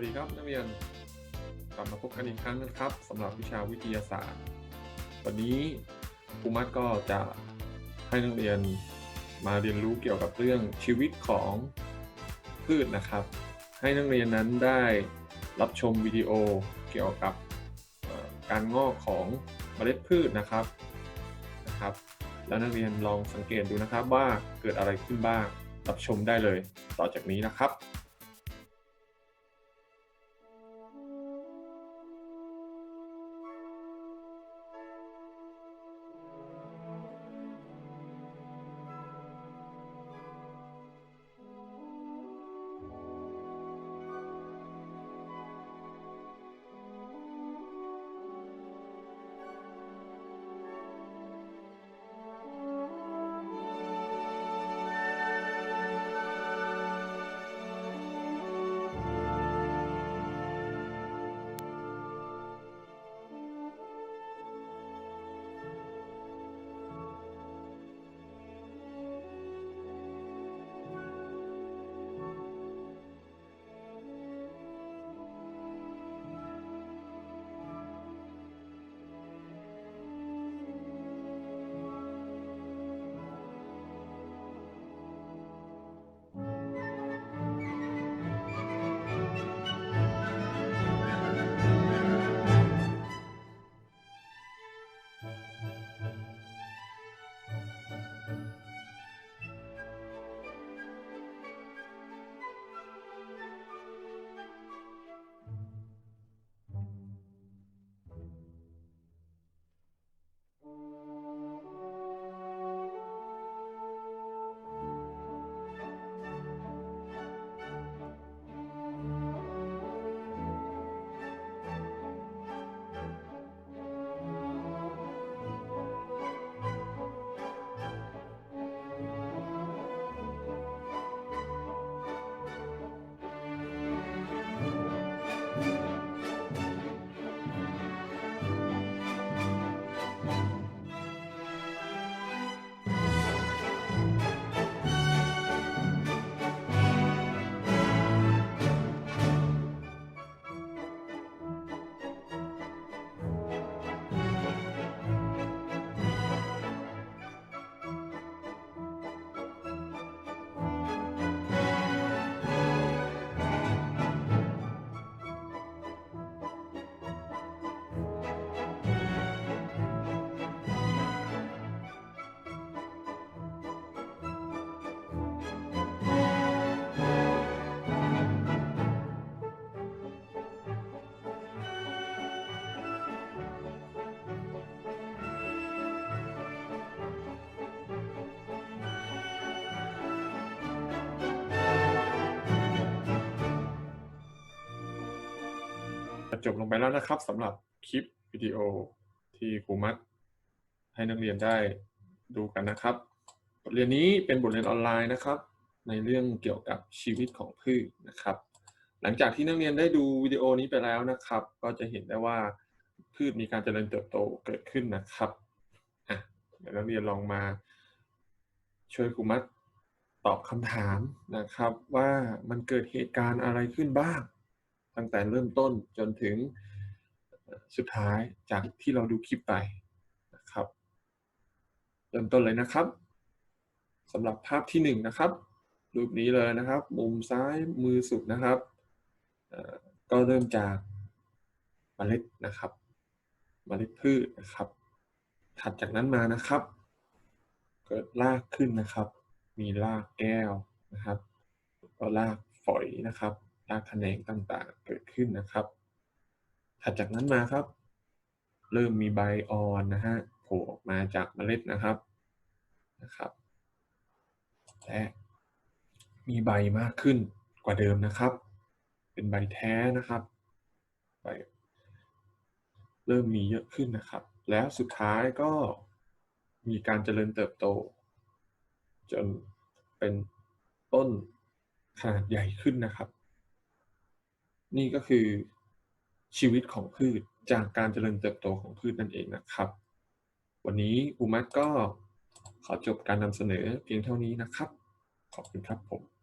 วัสดีครับนักเรียนกลับมาพบกันอีกครั้งนะครับสำหรับวิชาวิทยาศาสตร์ วันนี้ครูมัดก็จะให้นักเรียนมาเรียนรู้เกี่ยวกับเรื่องชีวิตของพืชนะครับ ให้นักเรียนนั้นได้รับชมวิดีโอเกี่ยวกับการงอกของเมล็ดพืชนะครับนะครับ แล้วนักเรียนลองสังเกตดูนะครับว่าเกิดอะไรขึ้นบ้างรับชมได้เลยต่อจากนี้นะครับ จบลงไปแล้วนะครับสำหรับคลิปวิดีโอที่ครูมัด ให้นักเรียนได้ดูกันนะครับ บทเรียนนี้เป็นบทเรียนออนไลน์นะครับ ในเรื่องเกี่ยวกับชีวิตของพืชนะครับ หลังจากที่นักเรียนได้ดูวิดีโอนี้ไปแล้วนะครับ ก็จะเห็นได้ว่าพืชมีการเจริญเติบโตเกิดขึ้นนะครับอะเดี๋ยวนักเรียนลองมา ช่วยครูมัดตอบคำถามนะครับ ว่ามันเกิดเหตุการณ์อะไรขึ้นบ้าง ตั้งแต่เริ่มต้นจนถึงสุดท้ายจากที่เราดูคลิปไปนะครับ เริ่มต้นเลยนะครับสำหรับภาพที่หนึ่งนะครับรูปนี้เลยนะครับ มุมซ้ายมือสุดนะครับก็เริ่มจากเมล็ดนะครับเมล็ดพืชนะครับ ถัดจากนั้นมานะครับ เกิดรากขึ้นนะครับ มีรากแก้วนะครับ ก็รากฝอยนะครับ รากแขนงต่างๆ เกิดขึ้นนะครับ ถัดจากนั้นมาครับ เริ่มมีใบอ่อนนะฮะโผล่ออกมาจากเมล็ดนะครับนะครับและมีใบมากขึ้นกว่าเดิมนะครับ เป็นใบแท้นะครับใบเริ่มมีเยอะขึ้นนะครับ แล้วสุดท้ายก็มีการเจริญเติบโต จนเป็นต้นขนาดใหญ่ขึ้นนะครับ นี่ก็คือชีวิตของพืชจากการเจริญเติบโตของพืชนั่นเองนะครับ วันนี้อูมัดก็ขอจบการนำเสนอเพียงเท่านี้นะครับ ขอบคุณครับผม